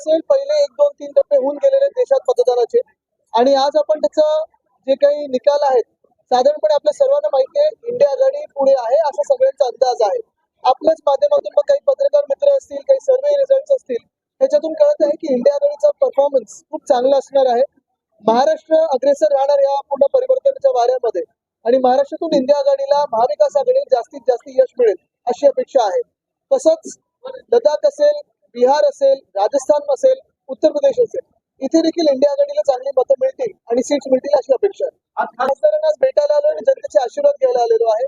असेल पहिले एक दोन तीन टप्पे होऊन गेलेले देशात मतदानाचे. आणि आज आपण त्याचं जे काही निकाल आहेत साधारणपणे आपल्या सर्वांना माहिती आहे इंडिया आघाडी पुढे आहे असा सगळ्यांचा अंदाज आहे. आपल्याच माध्यमातून मग काही पत्रकार मित्र असतील काही सर्वे रिझल्ट असतील त्याच्यातून कळत आहे की इंडिया आघाडीचा परफॉर्मन्स खूप चांगला असणार आहे. महाराष्ट्र अग्रेसर राहणार या पूर्ण परिवर्तनाच्या वाऱ्यामध्ये. आणि महाराष्ट्रातून इंडिया आघाडीला महाविकास आघाडीला जास्तीत जास्त यश मिळेल अशी अपेक्षा आहे. तसंच लडाख असेल बिहार असेल राजस्थान असेल उत्तर प्रदेश असेल इथे देखील इंडिया आघाडीला चांगली मतं मिळतील आणि सीट्स मिळतील अशी अपेक्षा आहे. खासदारांना आज भेटायला आलो आणि जनतेचे आशीर्वाद घ्यायला आलेलो आहे.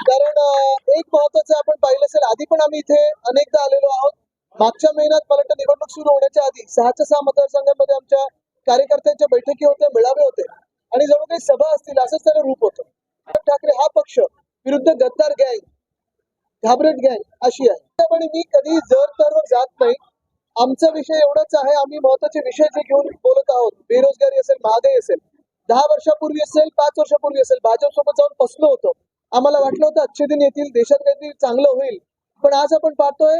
कारण एक महत्वाचं आपण पाहिलं असेल आधी पण आम्ही इथे अनेकदा आलेलो आहोत. मागच्या महिन्यात मला वाटतं निवडणूक सुरू होण्याच्या आधी सहाच्या सहा मतदारसंघांमध्ये आमच्या कार्यकर्त्यांच्या बैठकी होत्या मेळावे होते आणि जवळ काही सभा असतील असंच त्याला रूप होतं. ठाकरे हा पक्ष विरुद्ध गद्दार गँग घाबरट घ्याय अशी आहे. त्यामुळे मी कधी जर तर जात नाही. आमचा विषय एवढाच आहे आम्ही महत्त्वाचे विषय जे घेऊन बोलत आहोत बेरोजगारी असेल महागाई असेल दहा वर्षापूर्वी असेल पाच वर्षापूर्वी असेल भाजप सोबत जाऊन फसलो होतो. आम्हाला वाटलं होतं अच्छे दिन येतील देशात काहीतरी चांगलं होईल. पण आज आपण पाहतोय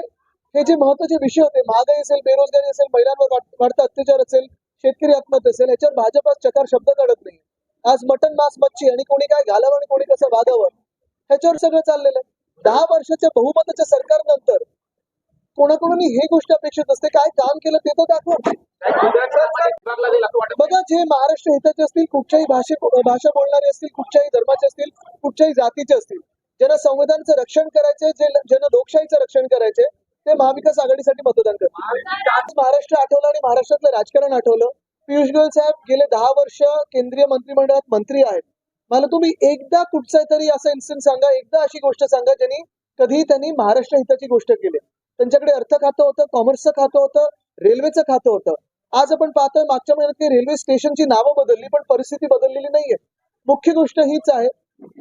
हे जे महत्त्वाचे विषय होते महागाई असेल बेरोजगारी असेल महिलांवर वाढता अत्याचार असेल शेतकरी आत्महत्या असेल याच्यावर भाजप चकार शब्द काढत नाही. आज मटन मांस मच्छी आणि कोणी काय घालावं आणि कोणी कसं वागावं ह्याच्यावर सगळं चाललेलं आहे. दहा वर्षाच्या बहुमताच्या सरकारनंतर कोणाकडून हे गोष्ट अपेक्षित असते काय काम केलं ते तर दाखवा बघा जे महाराष्ट्र हिताचे असतील कुठच्याही भाषे भाषा बोलणारे असतील कुठच्याही धर्माचे असतील कुठच्याही जातीचे असतील ज्यांना संविधानचं रक्षण करायचे जे ज्यांना लोकशाहीचं रक्षण करायचे ते महाविकास आघाडीसाठी मतदान करतात महाराष्ट्र आठवलं आणि महाराष्ट्रातलं राजकारण आठवलं. पियुष गोयल साहेब गेले दहा वर्ष केंद्रीय मंत्रिमंडळात मंत्री आहेत. मला तुम्ही एकदा कुठचा तरी असा इन्सिडेंट सांगा एकदा अशी गोष्ट सांगा ज्यांनी कधी त्यांनी महाराष्ट्र हिताची गोष्ट केली. त्यांच्याकडे अर्थ खातं होतं कॉमर्सचं खातं होतं रेल्वेचं खातं होतं. आज आपण पाहतोय मागच्या महिन्यात काही रेल्वे स्टेशनची नावं बदलली पण परिस्थिती बदललेली नाहीये. मुख्य गोष्ट हीच आहे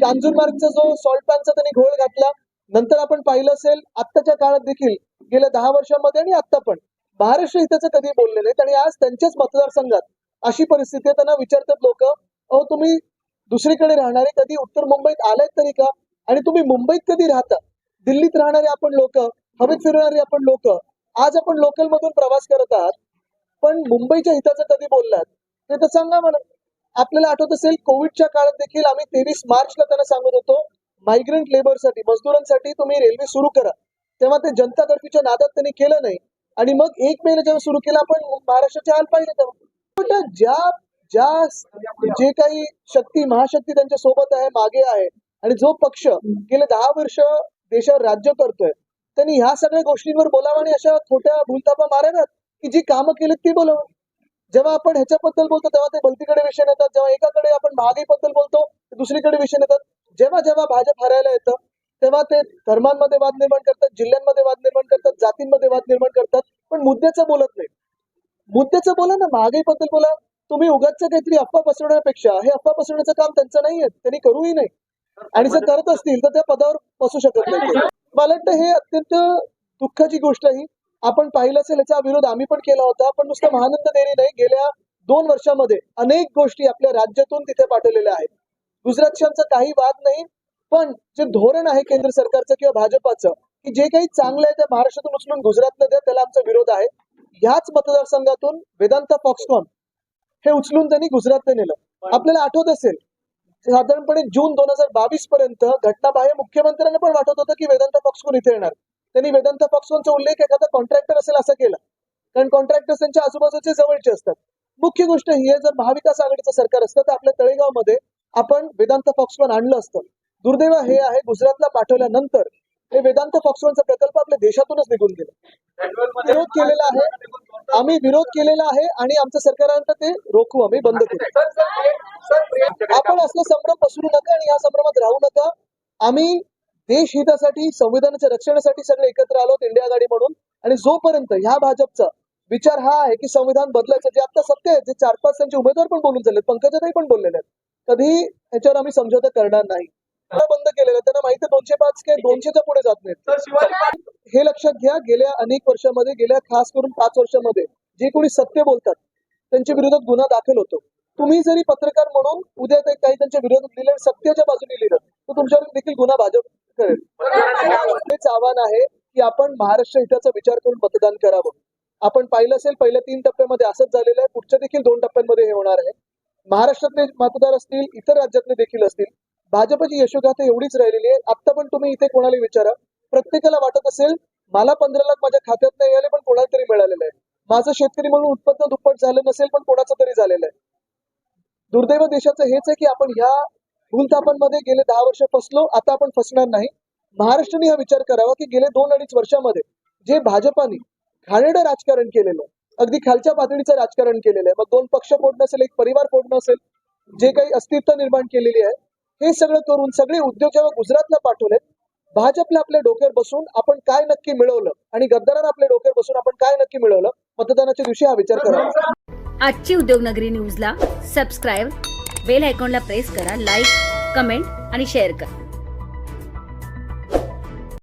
कांजूरमार्गचा जो सॉल्ट पॅनचा त्यांनी घोळ घातला नंतर आपण पाहिलं असेल आत्ताच्या काळात देखील गेल्या दहा वर्षांमध्ये आणि आत्ता पण महाराष्ट्र हिताचं कधी बोलले नाहीत आणि आज त्यांच्याच मतदारसंघात अशी परिस्थिती आहे त्यांना विचारतात लोक अहो तुम्ही दुसरीकडे राहणारे कधी उत्तर मुंबईत आलायत तरी का? आणि तुम्ही मुंबईत कधी राहता? दिल्लीत राहणारे आपण लोक हवेत फिरणारे आपण लोक आज आपण लोकल मधून प्रवास करत आहात पण मुंबईच्या हिताचं कधी बोललात? ते तर सांगा मला. आपल्याला आठवत असेल कोविडच्या काळात देखील आम्ही तेवीस मार्चला त्यांना सांगत होतो मायग्रंट लेबरसाठी मजदुरांसाठी तुम्ही रेल्वे सुरू करा. तेव्हा ते जनता कर्फ्यूच्या नादात त्यांनी केलं नाही. आणि मग एक महिना जेव्हा सुरू केला आपण महाराष्ट्राचे हाल पाहिजे तेव्हा. पण ज्या ज्या जे काही शक्ती महाशक्ती त्यांच्यासोबत आहे मागे आहे आणि जो पक्ष गेले दहा वर्ष देशावर राज्य करतोय त्यांनी ह्या सगळ्या गोष्टींवर बोलावं आणि अशा खोट्या भूलतापा माराव्यात की जी कामं केलीत ती बोलावं. जेव्हा आपण ह्याच्याबद्दल बोलतो तेव्हा ते भलतीकडे विषय नेतात. जेव्हा एकाकडे आपण महागाईबद्दल बोलतो दुसरीकडे विषय नेतात. जेव्हा जेव्हा भाजप हरायला येतं तेव्हा ते धर्मांमध्ये वाद निर्माण करतात जिल्ह्यांमध्ये वाद निर्माण करतात जातींमध्ये वाद निर्माण करतात. पण मुद्द्याचं बोलत नाही. मुद्द्याचं बोला ना महागाईबद्दल बोला. तुम्ही उगाच काहीतरी अफवा पसरवण्यापेक्षा हे अफवा पसरवण्याचं काम त्यांचं नाहीये त्यांनी करूही नाही. आणि जर करत असतील तर त्या पदावर बसू शकत नाही मला वाटतं हे अत्यंत दुःखाची गोष्ट ही आपण पाहिलं असेल याचा विरोध आम्ही पण केला होता. पण नुसतं महानंद देरी नाही गेल्या दोन वर्षामध्ये अनेक गोष्टी आपल्या राज्यातून तिथे पाठवलेल्या आहेत. गुजरातशांचा काही वाद नाही पण जे धोरण आहे केंद्र सरकारचं किंवा भाजपाचं की जे काही चांगलं आहे ते महाराष्ट्रातून उचलून गुजरातला द्या त्याला आमचा विरोध आहे. ह्याच मतदारसंघातून वेदांता फॉक्सकॉन हे उचलून त्यांनी गुजरातला नेलं. आपल्याला आठवत असेल साधारणपणे जून दोन हजार बावीस पर्यंत घटनाबाह्य मुख्यमंत्र्यांना पण वाटत होतं की वेदांत फॉक्सकॉन इथे येणार. त्यांनी वेदांत फॉक्सकॉनचा उल्लेख एखादा कॉन्ट्रॅक्टर असेल असं केला. कारण कॉन्ट्रॅक्टर्स त्यांच्या आजूबाजूचे जवळचे असतात. मुख्य गोष्ट ही आहे जर महाविकास आघाडीचं सरकार असतं तर आपल्या तळेगावमध्ये आपण वेदांत फॉक्सकॉन आणलं असतं. दुर्दैव हे आहे गुजरातला पाठवल्यानंतर हे वेदांत फॉक्सकॉनचा प्रकल्प आपल्या देशातूनच निघून गेला. विरोध केलेला आहे. आम्ही विरोध केलेला आहे आणि आमचं सरकारांतर ते रोखू आम्ही बंद करू. आपण असं संभ्रम पसरू नका आणि या संभ्रमात राहू नका. आम्ही देश हितासाठी संविधानाच्या रक्षणासाठी सगळे एकत्र आलो इंडिया आघाडी म्हणून. आणि जोपर्यंत ह्या भाजपचा विचार हा आहे की संविधान बदलायचं जे आता सत्य आहे जे चार पाच त्यांचे उमेदवार पण बोलून झालेत पंकजाताई पण बोललेले आहेत कधी ह्याच्यावर आम्ही समझोता करणार नाही. मला बंद केलेलं आहे. त्यांना माहिती दोनशे पाच काय दोनशेच्या पुढे जात नाहीत. हे लक्षात घ्या गेल्या अनेक वर्षामध्ये गेल्या खास करून पाच वर्षामध्ये जे कोणी सत्य बोलतात त्यांच्या विरोधात गुन्हा दाखल होतो. तुम्ही जरी पत्रकार म्हणून उद्या ते काही त्यांच्या विरोधात लिहिलं सत्याच्या बाजूने लिहिलं तर तुमच्यावर देखील गुन्हा भाजप करेल. हेच आव्हान आहे की आपण महाराष्ट्र हिताचा विचार करून मतदान करावं. आपण पाहिलं असेल पहिल्या तीन टप्प्यामध्ये असंच झालेलं आहे. पुढच्या देखील दोन टप्प्यांमध्ये हे होणार आहे. महाराष्ट्रातले मतदार असतील इतर राज्यातले देखील असतील भाजपची यशोगाथा एवढीच राहिलेली आहे. आता पण तुम्ही इथे कोणाला विचारा. प्रत्येकाला वाटत असेल मला पंधरा लाख माझ्या खात्यात नाही आले पण कोणाला तरी मिळालेलं आहे. माझं शेतकरी म्हणून उत्पन्न दुप्पट झालं नसेल पण कोणाचं तरी झालेलं आहे. दुर्दैव देशाचं हेच आहे की आपण ह्या भूलथापांमध्ये गेले दहा वर्ष फसलो आता आपण फसणार नाही. महाराष्ट्राने हा विचार करावा की गेले दोन अडीच वर्षामध्ये जे भाजपाने घाणेडं राजकारण केलेलं अगदी खालच्या पातळीचं राजकारण केलेलं आहे मग दोन पक्ष फोडणं असेल एक परिवार फोडणं असेल जे काही अस्तित्व निर्माण केलेली आहे हे सगळं करून सगळे उद्योग जेव्हा गुजरातला पाठवलेत भाजपला आपल्या डोक्यावर बसून आपण काय नक्की मिळवलं आणि गद्दारांना आपल्या डोक्यावर बसून आपण काय नक्की मिळवलं मतदानाच्या दिवशी हा विचार करा. आजची उद्योगनगरी न्यूजला सबस्क्राईब बेल आयकॉनला प्रेस करा लाईक कमेंट आणि शेअर करा.